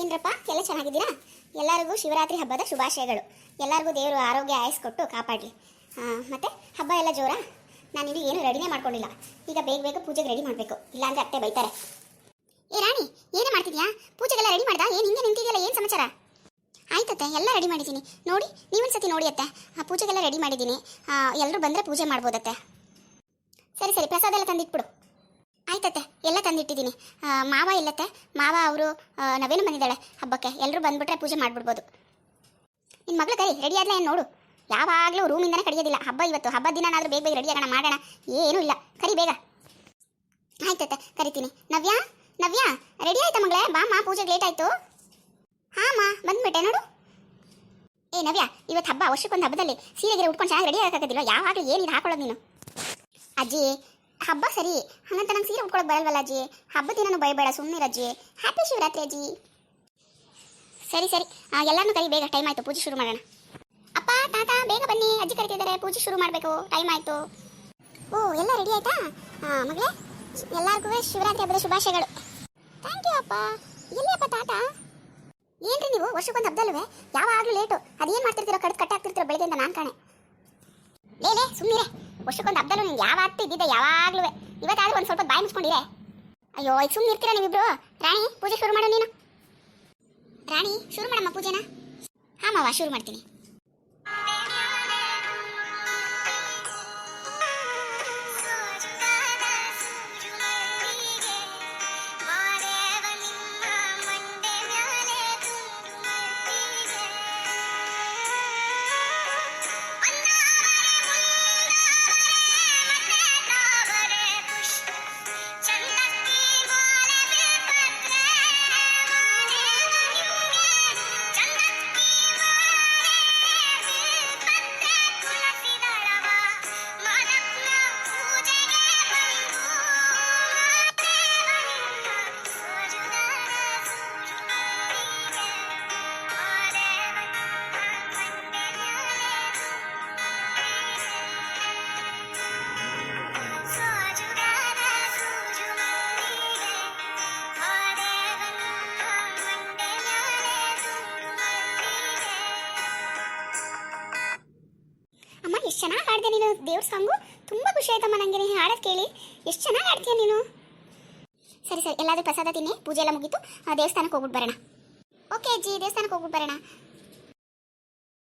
ಏನ್ರಪ್ಪ ಎಲ್ಲ ಚೆನ್ನಾಗಿದ್ದೀರಾ? ಎಲ್ಲರಿಗೂ ಶಿವರಾತ್ರಿ ಹಬ್ಬದ ಶುಭಾಶಯಗಳು. ಎಲ್ಲರಿಗೂ ದೇವರು ಆರೋಗ್ಯ ಆಯಸ್ಕೊಟ್ಟು ಕಾಪಾಡಲಿ. ಮತ್ತೆ ಹಬ್ಬ ಎಲ್ಲ ಜೋರಾ? ನಾನು ಇಲ್ಲಿ ಏನು ರೆಡಿನೇ ಮಾಡ್ಕೊಂಡಿಲ್ಲ. ಈಗ ಬೇಗ ಬೇಗ ಪೂಜೆಗೆ ರೆಡಿ ಮಾಡಬೇಕು. ಇಲ್ಲಾಂದ್ರೆ ಅತ್ತೆ ಬೈತಾರೆ. ಏ ರಾಣಿ ಏನೇ ಮಾಡ್ತಿದ್ಯಾ? ಪೂಜೆಗೆಲ್ಲ ರೆಡಿ ಮಾಡ್ದಾ? ಏನು ಹಿಂಗೆ ನಿಂತಿದೆಯಲ್ಲ ಏನು ಸಮಾಚಾರ? ಆಯ್ತತ್ತೆ ಎಲ್ಲ ರೆಡಿ ಮಾಡಿದ್ದೀನಿ. ನೋಡಿ ನೀವೊಂದ್ಸತಿ ನೋಡಿ ಅತ್ತೆ. ಆ, ಪೂಜೆಗೆಲ್ಲ ರೆಡಿ ಮಾಡಿದ್ದೀನಿ. ಎಲ್ಲರೂ ಬಂದರೆ ಪೂಜೆ ಮಾಡ್ಬೋದತ್ತೆ. ಸರಿ ಸರಿ ಪ್ರಸಾದ ಎಲ್ಲ ತಂದಿಟ್ಬಿಡು. ಎಲ್ಲ ತಂದಿಟ್ಟಿದ್ದೀನಿ. ಮಾವ ಇಲ್ಲತ್ತೆ. ಮಾವ ಅವರು ನವೇನು ಬಂದಿದ್ದಾಳೆ ಹಬ್ಬಕ್ಕೆ. ಎಲ್ಲರೂ ಬಂದ್ಬಿಟ್ರೆ ಪೂಜೆ ಮಾಡಿಬಿಡ್ಬೋದು. ನಿನ್ನ ಮಗಳು ಕರಿ ರೆಡಿ ಆದ್ಲ ಏನು ನೋಡು? ಯಾವಾಗಲೂ ರೂಮಿಂದನೇ ಕಡಿಯೋದಿಲ್ಲ. ಹಬ್ಬ ಇವತ್ತು. ಹಬ್ಬದ ದಿನನಾದರೂ ಬೇಗ ಬೇಗ ರೆಡಿ ಆಗೋಣ, ಮಾಡೋಣ. ಏನೂ ಇಲ್ಲ. ಕರಿ ಬೇಗ. ಆಯ್ತತ್ತೆ ಕರಿತೀನಿ. ನವ್ಯಾ? ನವ್ಯ? ರೆಡಿ ಆಯ್ತಾ ಮಗಳೇ? ಬಾ ಮಾ ಪೂಜೆಗೆ ಲೇಟ್ ಆಯ್ತು. ಹಾಂ ಬಂದ್ಬಿಟ್ಟೆ, ನೋಡು. ಏ, ನವ್ಯ ಇವತ್ತು ಹಬ್ಬ, ವರ್ಷಕ್ಕೊಂದು ಹಬ್ಬದಲ್ಲಿ ಸೀರೆಗೆ ಉಟ್ಕೊಂಡು ಚೆನ್ನಾಗಿ ರೆಡಿ ಆಗಕ್ಕಾಗದಿಲ್ಲ ಯಾವಾಗಲೂ ಏನಿದು ಹಾಕೊಳ್ಳೋದು ನೀನು? ಅಜ್ಜಿ ಹಬ್ಬ ಸರಿ. ಹಂಗಂತ ನಂಗೆ ಸೀರೆ ಉಟ್ಕೊಳಕ್ ಬರಲ್ವಲ್ಲ ಅಜ್ಜಿ? ಹಬ್ಬದ ದಿನನೂ ಬೈಬೇಡ ಸುಮ್ಮನೆ ಅಜ್ಜಿ. ಹ್ಯಾಪಿ ಶಿವರಾತ್ರಿ ಅಜ್ಜಿ. ಸರಿ ಸರಿ. ಎಲ್ಲಾನು ಕರಿ, ಬೇಗ ಟೈಮ್ ಆಯ್ತು, ಪೂಜೆ ಶುರು ಮಾಡೋಣ. ಅಪ್ಪ, ತಾತ, ಬೇಗ ಬನ್ನಿ. ಅಜ್ಜಿ ಕರಿತಿದ್ದಾರೆ, ಪೂಜೆ ಶುರು ಮಾಡಬೇಕು ಟೈಮ್ ಆಯ್ತು. ಓ, ಎಲ್ಲ ರೆಡಿ ಆಯ್ತಾ? ಹಾಂ ಮಗಳೇ, ಎಲ್ಲರಿಗೂ ಶಿವರಾತ್ರಿ ಹಬ್ಬದ ಶುಭಾಶಯಗಳು. ಥ್ಯಾಂಕ್ ಯು ಅಪ್ಪ. ಎಲ್ಲಿ ಅಪ್ಪ, ತಾತ? ಏನ್ರಿ ನೀವು? ವರ್ಷಕ್ಕೊಂದು ಹಬ್ಬದಲ್ವೇ ಯಾವಾಗಲೂ ಲೇಟು ಅದೇನು ಮಾಡ್ತಿರ್ತೀರೋ, ಕಡ್ದು ಕಟ್ಟಾಗ್ತಿರ್ತೀರೋ ಬೆಳಗ್ಗೆಯಿಂದ ನಾನು ಕಾಣೆ. ಲೇ ಲೇ ಸುಮ್ಮನಿರೆ ವರ್ಷಕ್ಕೊಂದು ಹಬ್ಬದಲ್ಲೂ ನಿಂಗೆ ಯಾವತ್ತೂ ಇದ್ದಿದ್ದೆ ಯಾವಾಗಲೂ ಇವತ್ತಾದ್ರೂ ಒಂದು ಸ್ವಲ್ಪ ಬಾಯಿ ಮುಚ್ಕೊಂಡಿದೆ. ಅಯ್ಯೋ, ಈಗ ಸುಮ್ಮನೆ ಇರ್ತೀರಾ ನೀವಿಬ್ರು? ರಾಣಿ, ಪೂಜೆ ಶುರು ಮಾಡು ನೀನು. ರಾಣಿ, ಶುರು ಮಾಡಮ್ಮ ಪೂಜೆನ. ಹಾಂ ಮಾವ, ಶುರು ಮಾಡ್ತೀನಿ. ಚೆನ್ನಾಗಿ ಹಾಡಿದೆ ನೀನು ದೇವ್ರ ಸಾಂಗು. ತುಂಬ ಖುಷಿ ಆಯ್ತಮ್ಮ ನನಗೆ ನೀನು ಹಾಡೋದು ಕೇಳಿ. ಎಷ್ಟು ಚೆನ್ನಾಗಿ ಹಾಡ್ತೀಯ ನೀನು? ಸರಿ ಸರಿ, ಎಲ್ಲಾದರೂ ಪ್ರಸಾದ ತಿನ್ನಿ. ಪೂಜೆ ಎಲ್ಲ ಮುಗೀತು. ದೇವಸ್ಥಾನಕ್ಕೆ ಹೋಗ್ಬಿಟ್ಟು ಬರೋಣ. ಓಕೆ ಅಜ್ಜಿ ದೇವಸ್ಥಾನಕ್ಕೆ ಹೋಗ್ಬಿಟ್ಟು ಬರೋಣ.